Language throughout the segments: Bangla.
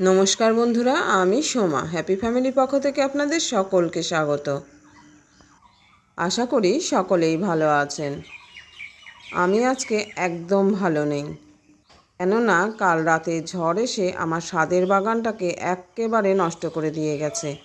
নমস্কার বন্ধুরা, আমি সোমা। হ্যাপি ফ্যামিলি পক্ষ থেকে আপনাদের সকলকে স্বাগত। আশা করি সকলেই ভালো আছেন। আমি আজকে একদম ভালো নেই। কেননা কাল রাতে ঝড় এসে আমার স্বাদের বাগানটাকে একেবারে নষ্ট করে দিয়ে গেছে।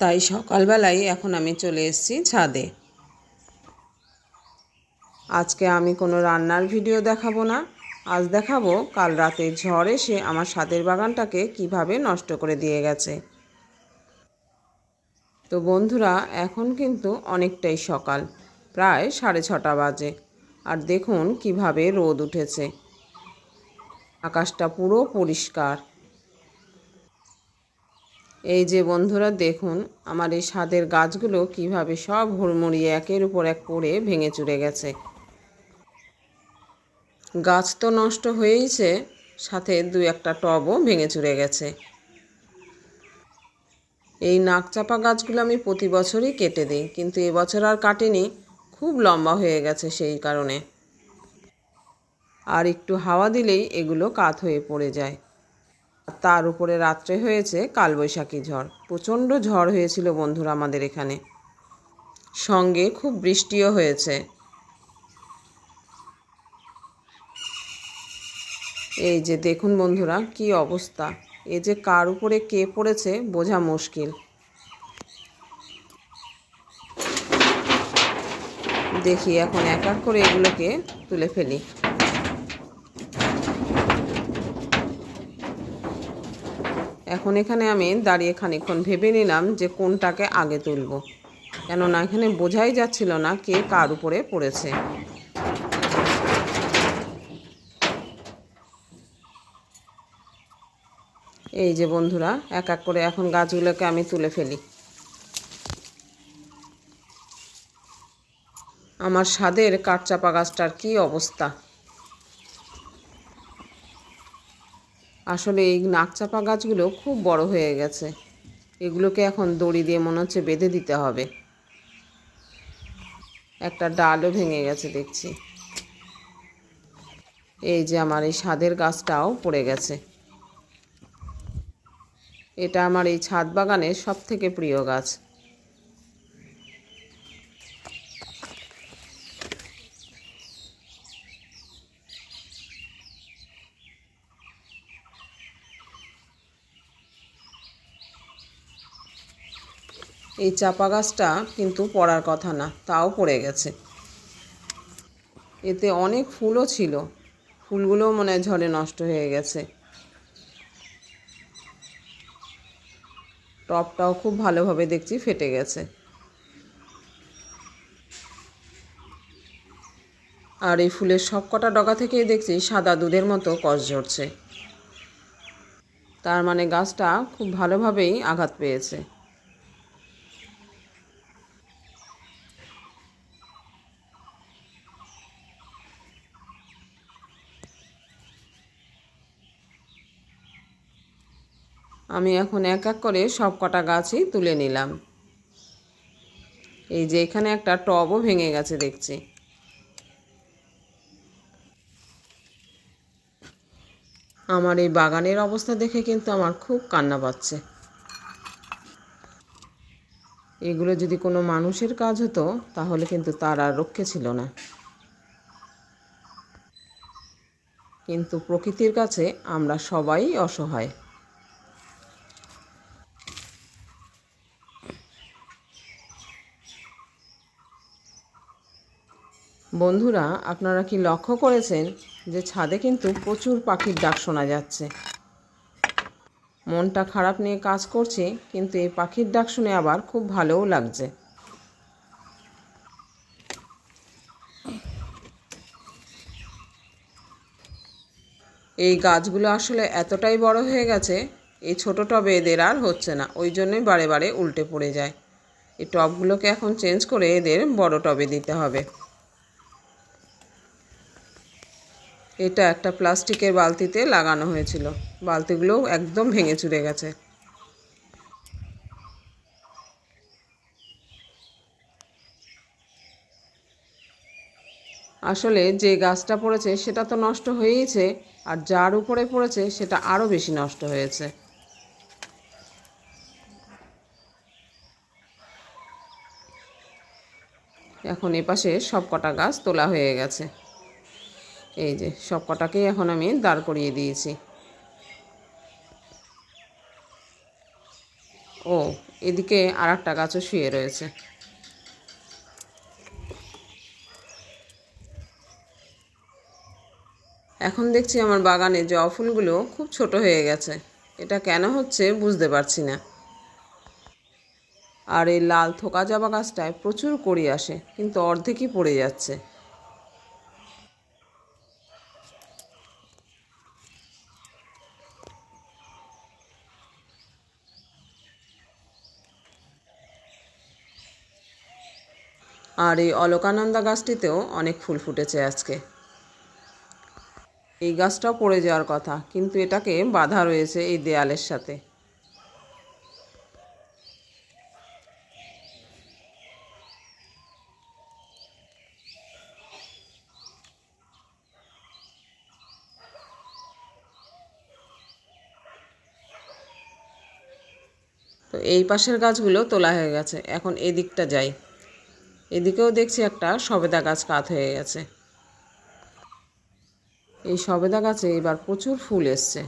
তাই সকালবেলায় এখন আমি চলে এসেছি ছাদে। আজকে আমি কোনো রান্নার ভিডিও দেখাবো না। আজ দেখাবো কাল রাতে ঝড় এসে আমার ছাদের বাগানটাকে কীভাবে নষ্ট করে দিয়ে গেছে। তো বন্ধুরা, এখন কিন্তু অনেকটাই সকাল, প্রায় সাড়ে ছটা বাজে। আর দেখুন কীভাবে রোদ উঠেছে। আকাশটা পুরো পরিষ্কার। এই যে বন্ধুরা, দেখুন আমার এই স্বাদের গাছগুলো কীভাবে সব হুড়মুড়িয়ে একের উপর এক পড়ে ভেঙে চুরে গেছে। গাছ তো নষ্ট হয়েইছে, সাথে দু একটা টবও ভেঙে চুরে গেছে। এই নাকচাপা গাছগুলো আমি প্রতি বছরই কেটে দিই, কিন্তু এবছর আর কাটিনি, খুব লম্বা হয়ে গেছে সেই কারণে। আর একটু হাওয়া দিলেই এগুলো কাত হয়ে পড়ে যায়। তার উপরে রাত্রে হয়েছে কালবৈশাখী ঝড়। প্রচণ্ড ঝড় হয়েছিল বন্ধুরা আমাদের এখানে। সঙ্গে খুব বৃষ্টিও হয়েছে। এই যে দেখুন বন্ধুরা, কি অবস্থা। এ যে কার উপরে কে পড়েছে, বোঝা মুশকিল। দেখি এখন এক এক করে এগুলোকে তুলে ফেলি। এখন এখানে আমি দাঁড়িয়ে খানিক্ষণ ভেবে নিলাম যে কোনটাকে আগে তুলব। কেননা এখানে বোঝাই যাচ্ছিল না কে কার উপরে পড়েছে। এই যে বন্ধুরা, এক এক করে এখন গাছগুলোকে আমি তুলে ফেলি। আমার স্বাদের কাঠচাপা গাছটার কি অবস্থা? আসলে এই নাকচাপা গাছগুলো খুব বড় হয়ে গেছে। এগুলোকে এখন দড়ি দিয়ে মনে হচ্ছে বেঁধে দিতে হবে। একটা ডালও ভেঙে গেছে, দেখছি। এই যে আমার এই স্বাদের গাছটাও পড়ে গেছে। এটা আমার এই ছাদ বাগানের সব থেকে প্রিয় গাছ। এই চাপা গাছটা কিন্তু পড়ার কথা না, তাও পড়ে গেছে। এতে অনেক ফুলও ছিল। ফুলগুলোও মনে ঝড়ে নষ্ট হয়ে গেছে। টপটাও খুব ভালোভাবে দেখছি, ফেটে গেছে। আর এই ফুলের সব কটা ডগা থেকেই দেখছি সাদা দুধের মতো কষ ঝরছে। তার মানে গাছটা খুব ভালোভাবেই আঘাত পেয়েছে। আমি এখন এক এক করে সব কটা গাছই তুলে নিলাম। এই যে এখানে একটা টবও ভেঙে গেছে দেখছি। আমার এই বাগানের অবস্থা দেখে কিন্তু আমার খুব কান্না পাচ্ছে। এগুলো যদি কোনো মানুষের কাজ হতো, তাহলে কিন্তু তার আর রক্ষে ছিল না। কিন্তু প্রকৃতির কাছে আমরা সবাই অসহায়। বন্ধুরা, আপনারা কি লক্ষ্য করেছেন যে ছাদে কিন্তু প্রচুর পাখির ডাক শোনা যাচ্ছে? মনটা খারাপ নিয়ে কাজ করছে, কিন্তু এই পাখির ডাক শুনে আবার খুব ভালোও লাগছে। এই গাছগুলো আসলে এতটাই বড় হয়ে গেছে, এই ছোটো টবে এদের আর হচ্ছে না, ওই জন্যই বারে বারে উল্টে পড়ে যায়। এই টবগুলোকে এখন চেঞ্জ করে এদের বড় টবে দিতে হবে। এটা একটা প্লাস্টিকের বালতিতে লাগানো হয়েছিল। বালতিগুলো একদম ভেঙে চুরে গেছে। আসলে যে গাছটা পড়েছে, সেটা তো নষ্ট হয়েইছে, আর যার উপরে পড়েছে, সেটা আরও বেশি নষ্ট হয়েছে। এখন এপাশে সব কটা গাছ তোলা হয়ে গেছে। এই যে সব কটাকেই এখন আমি দাঁড় করিয়ে দিয়েছি। ও, এদিকে আর একটা গাছও শুয়ে রয়েছে। এখন দেখছি আমার বাগানে জবা ফুলগুলো খুব ছোট হয়ে গেছে। এটা কেন হচ্ছে বুঝতে পারছি না। আর এই লাল থোকা জবা গাছটায় প্রচুর কড়ি আসে, কিন্তু অর্ধেকই পড়ে যাচ্ছে। আর এই অলকানন্দা গাছটিতেও অনেক ফুল ফুটেছে আজকে। এই গাছটাও পড়ে যাওয়ার কথা, কিন্তু এটাকে বাধা রয়েছে এই দেয়ালের সাথে। তো এই পাশের গাছগুলো তোলা হয়ে গেছে, এখন এদিকটা যাই। এদিকেও দেখছি একটা সবেদা গাছ কাত হয়ে গেছে। এই সবেদা গাছে এবার প্রচুর ফুল এসছে।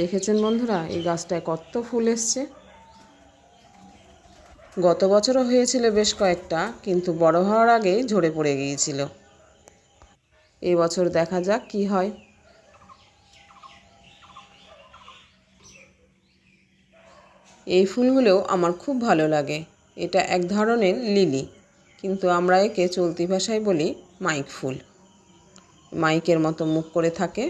দেখেছেন বন্ধুরা? এই গাছটায় কত ফুল এসছে? গত বছরও হয়েছিল বেশ কয়েকটা, কিন্তু বড় হওয়ার আগে ঝরে পড়ে গিয়েছিল। এই বছর দেখা যাক কি হয়। এই ফুলগুলোও আমার খুব ভালো লাগে। এটা এক ধরনের লিলি, কিন্তু আমরা একে চলতি ভাষায় বলি মাইক ফুল। মাইকের মতো মুখ করে থাকে।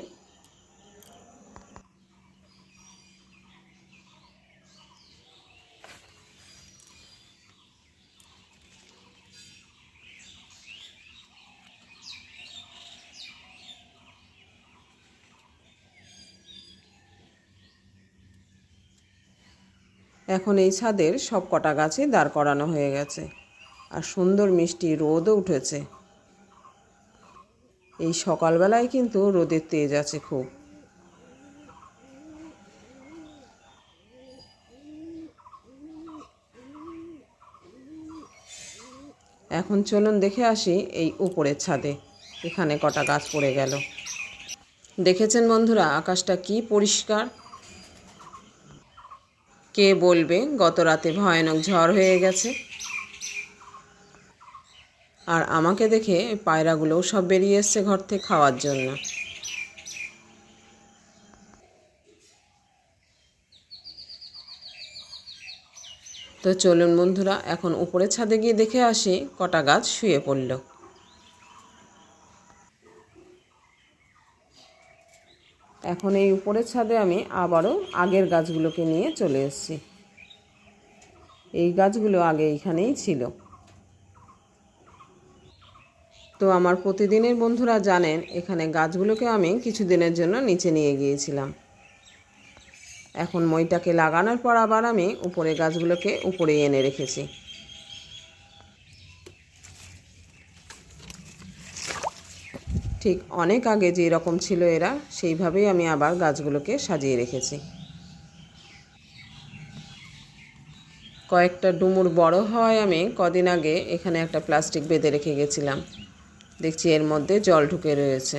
এখন এই ছাদের সব কটা গাছে দাঁড় করানো হয়ে গেছে। আর সুন্দর মিষ্টি রোদও উঠেছে। এই সকালবেলায় কিন্তু রোদের তেজ আছে খুব। এখন চলুন দেখে আসি এই উপরের ছাদে, এখানে কটা গাছ পড়ে গেল। দেখেছেন বন্ধুরা, আকাশটা কি পরিষ্কার। কে বলবে? গত রাতে ভয়ানক ঝড় হয়ে গেছে। আর আমাকে দেখে পায়রাগুলোও সব বেরিয়ে এসছে ঘর থেকে খাওয়ার জন্য। তো চলুন বন্ধুরা, এখন উপরে ছাদে গিয়ে দেখে আসি কটা গাছ শুয়ে পড়ল। এখন এই উপরের ছাদে আমি আবারও আগের গাছগুলোকে নিয়ে চলে এসেছি। এই গাছগুলো আগে এইখানেই ছিল। তো আমার প্রতিদিনের বন্ধুরা জানেন, এখানে গাছগুলোকে আমি কিছু দিনের জন্য নিচে নিয়ে গিয়েছিলাম। এখন মইটাকে লাগানোর পর আবার আমি উপরে গাছগুলোকে উপরে এনে রেখেছি। ঠিক অনেক আগে যেই রকম ছিল এরা, সেইভাবেই আমি আবার গাছগুলোকে সাজিয়ে রেখেছি। কয়েকটা ডুমুর বড় হওয়ায় আমি কদিন আগে এখানে একটা প্লাস্টিক বেঁধে রেখে গেছিলাম। দেখছি এর মধ্যে জল ঢুকে রয়েছে।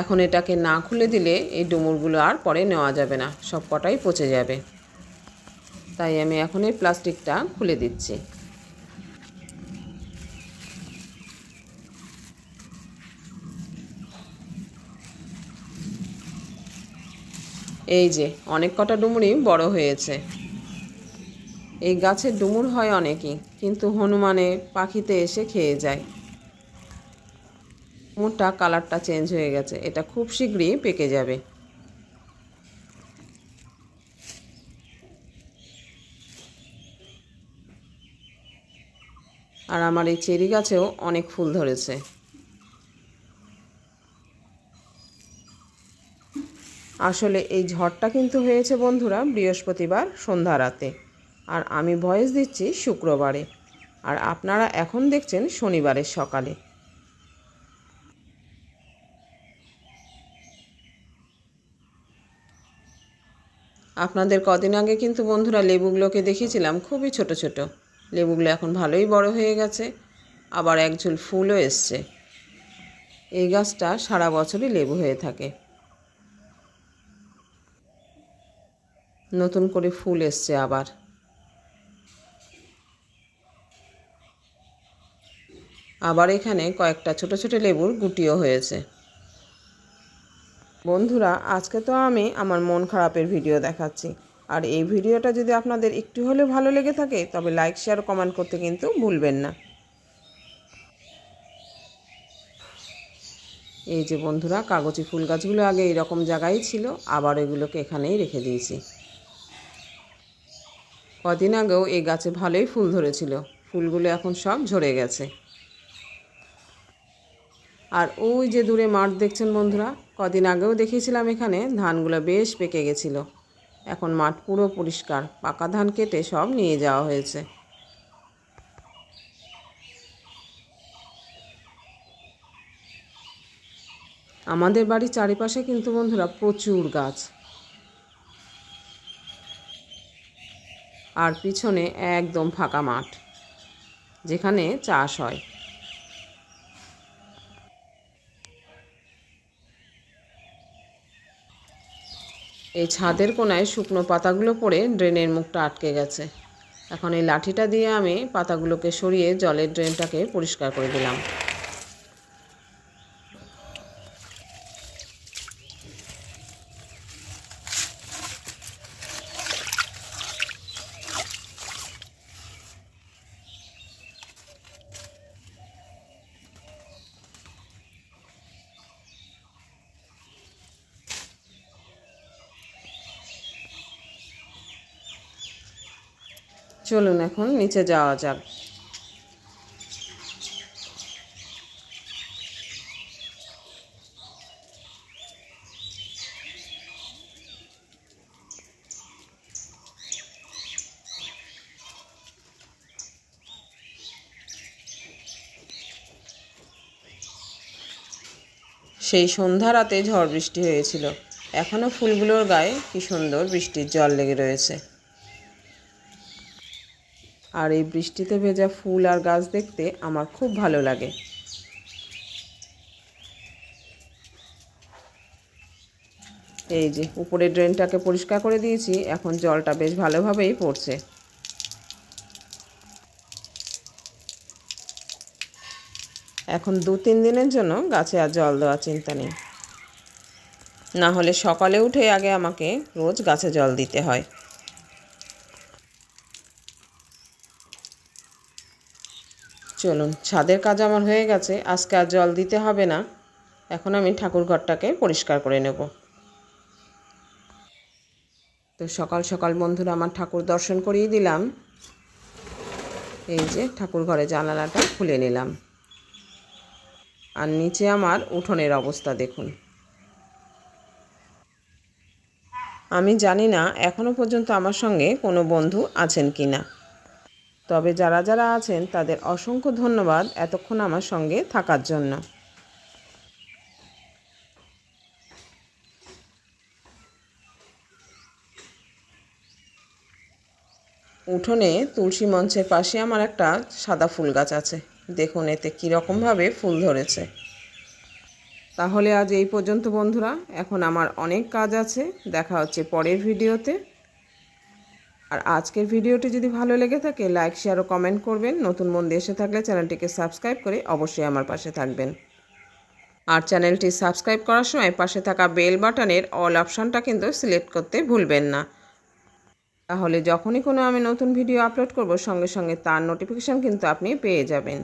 এখন এটাকে না খুলে দিলে এই ডুমুরগুলো আর পরে নেওয়া যাবে না সব কটাই পচে যাবে। তাই আমি এখন এই প্লাস্টিকটা খুলে দিচ্ছি। এই যে, অনেক কটা ডুমুরই বড় হয়েছে। এই গাছের ডুমুর হয় অনেকই, কিন্তু হনুমানে পাখিতে এসে খেয়ে যায়। ডুমুরটা কালারটা চেঞ্জ হয়ে গেছে, এটা খুব শীঘ্রই পেকে যাবে। আর আমার এই চেরি গাছেও অনেক ফুল ধরেছে। আসলে এই ঝড়টা কিন্তু হয়েছে, বন্ধুরা, বৃহস্পতিবার সন্ধ্যা রাতে। আর আমি ভয়েস দিচ্ছি শুক্রবারে। আর আপনারা এখন দেখছেন শনিবারের সকালে। আপনাদের কদিন আগে কিন্তু, বন্ধুরা, লেবুগুলোকে দেখিয়েছিলাম, খুবই ছোট ছোট। লেবুগুলো এখন ভালোই বড় হয়ে গেছে, আবার এক ঝুল ফুলও এসছে। এই গাছটা সারা বছরই লেবু হয়ে থাকে। নতুন করে ফুল এসছে আবার। আবার এখানে কয়েকটা ছোট ছোট লেবুর গুটিও হয়েছে। বন্ধুরা, আজকে তো আমি আমার মন খারাপের ভিডিও দেখাচ্ছি। আর এই ভিডিওটা যদি আপনাদের একটু হলেও ভালো লেগে থাকে, তবে লাইক, শেয়ার, কমেন্ট করতে কিন্তু ভুলবেন না। এই যে বন্ধুরা, কাগজি ফুল গাছগুলো আগে এইরকম জায়গায় ছিল, আবার এগুলোকে এখানেই রেখে দিয়েছি। কদিন আগেও এই গাছে ভালোই ফুল ধরেছিল। ফুলগুলো এখন সব ঝরে গেছে। আর ওই যে দূরে মাঠ দেখছেন বন্ধুরা, কদিন আগেও দেখিয়েছিলাম এখানে, ধানগুলো বেশ পেকে গেছিল। এখন মাঠ পুরো পরিষ্কার, পাকা ধান কেটে সব নিয়ে যাওয়া হয়েছে। আমাদের বাড়ির চারিপাশে কিন্তু বন্ধুরা প্রচুর গাছ। আর পিছনে একদম ফাঁকা মাঠ, যেখানে চাষ হয়। এই ছাদের কোনায় শুকনো পাতাগুলো পড়ে ড্রেনের মুখটা আটকে গেছে। এখন এই লাঠিটা দিয়ে আমি পাতাগুলোকে সরিয়ে জলের ড্রেনটাকে পরিষ্কার করে দিলাম। চলুন এখন নিচে যাওয়া যাক। সেই সন্ধ্যা রাতে ঝড় বৃষ্টি হয়েছিল। এখনও ফুলগুলোর গায়ে কি সুন্দর বৃষ্টির জল লেগে রয়েছে। আর এই বৃষ্টিতে ভেজা ফুল আর গাছ দেখতে আমার খুব ভালো লাগে। এই যে, উপরে ড্রেনটাকে পরিষ্কার করে দিয়েছি, এখন জলটা বেশ ভালোভাবেই পড়ছে। এখন দু তিন দিনের জন্য গাছে আর জল দেওয়ার চিন্তা নেই। না হলে সকালে উঠে আগে আমাকে রোজ গাছে জল দিতে হয়। চলুন, ছাদের কাজ আমার হয়ে গেছে, আজকে আর জল দিতে হবে না। এখন আমি ঠাকুর ঘরটাকে পরিষ্কার করে নেব। তো সকাল সকাল বন্ধুরা, আমার ঠাকুর দর্শন করিয়ে দিলাম। এই যে ঠাকুর ঘরে জানালাটা খুলে নিলাম। আর নিচে আমার উঠোনের অবস্থা দেখুন। আমি জানি না এখনও পর্যন্ত আমার সঙ্গে কোনো বন্ধু আছেন কি না তবে যারা যারা আছেন, তাদের অসংখ্য ধন্যবাদ এতক্ষণ আমার সঙ্গে থাকার জন্য। উঠোনে তুলসী মঞ্চের পাশে আমার একটা সাদা ফুল গাছ আছে। দেখুন, এতে কীরকমভাবে ফুল ধরেছে। তাহলে আজ এই পর্যন্ত, বন্ধুরা। এখন আমার অনেক কাজ আছে। দেখা হচ্ছে পরের ভিডিওতে। আর আজকের ভিডিওটি যদি ভালো লেগে থাকে, লাইক শেয়ার ও কমেন্ট করবেন। নতুন মন্দি এসে থাকলে চ্যানেলটিকে সাবস্ক্রাইব করে অবশ্যই আমার পাশে থাকবেন। আর চ্যানেলটি সাবস্ক্রাইব করার সময় পাশে থাকা বেল বাটনের অল অপশানটা কিন্তু সিলেক্ট করতে ভুলবেন না। তাহলে যখনই কোনো আমি নতুন ভিডিও আপলোড করব, সঙ্গে সঙ্গে তার নোটিফিকেশান কিন্তু আপনি পেয়ে যাবেন।